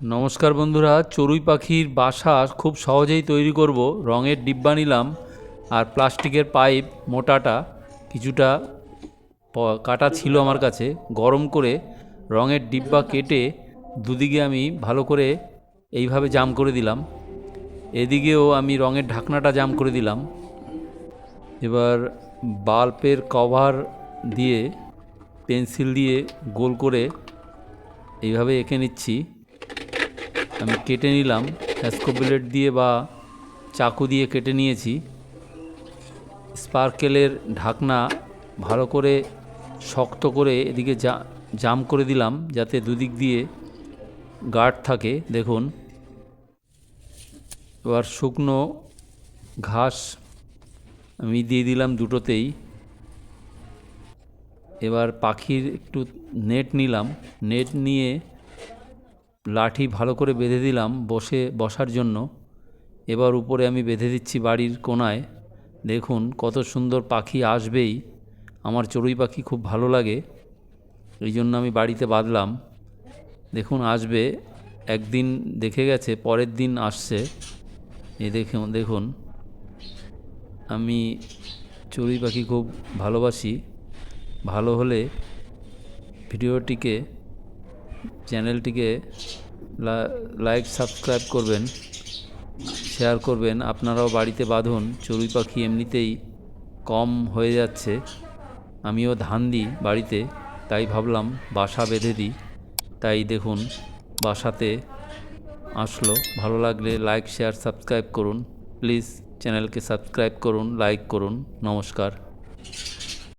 নমস্কার বন্ধুরা, চড়ুই পাখির বাসা খুব সহজেই তৈরি করব। রঙের ডিব্বা নিলাম আর প্লাস্টিকের পাইপ মোটাটা কিছুটা কাটা ছিল আমার কাছে। গরম করে রঙের ডিব্বা কেটে দুদিকে আমি ভালো করে এইভাবে জাম করে দিলাম। এদিকেও আমি রঙের ঢাকনাটা জাম করে দিলাম। এবার বাল্বের কভার দিয়ে পেন্সিল দিয়ে গোল করে এইভাবে এঁকে নিচ্ছি। আমি কেটে নিলাম হ্যাস্কো ব্লেড দিয়ে বা চাকু দিয়ে কেটে নিয়েছি। স্পার্কেলের ঢাকনা ভালো করে শক্ত করে এদিকে জাম করে দিলাম যাতে দুদিক দিয়ে গার্ড থাকে। দেখুন, এবার শুকনো ঘাস আমি দিয়ে দিলাম দুটোতেই। এবার পাখির একটু নেট নিলাম, নেট নিয়ে লাঠি ভালো করে বেঁধে দিলাম বসে, বসার জন্য। এবার উপরে আমি বেঁধে দিচ্ছি বাড়ির কোনায়। দেখুন কত সুন্দর পাখি আসবেই। আমার চড়ুই পাখি খুব ভালো লাগে। এই জন্য আমি বাড়িতে বাঁধলাম। দেখুন আসবে। একদিন দেখে গেছে, পরের দিন আসছে। এ দেখুন দেখুন। আমি চড়ুই পাখি খুব ভালোবাসি। ভালো হলে ভিডিওটিকে, চ্যানেলটিকে লাইক সাবস্ক্রাইব করবেন শেয়ার করবেন। আপনারাও বাড়িতে বাঁধুন, চড়ুই পাখি এমনিতেই কম হয়ে যাচ্ছে। আমিও ধান দিই বাড়িতে, তাই ভাবলাম বাসা বেঁধে দিই। তাই দেখুন, বাসাতে আসলো। ভালো লাগলে লাইক শেয়ার সাবস্ক্রাইব করুন। প্লিজ চ্যানেলকে সাবস্ক্রাইব করুন লাইক করুন। নমস্কার।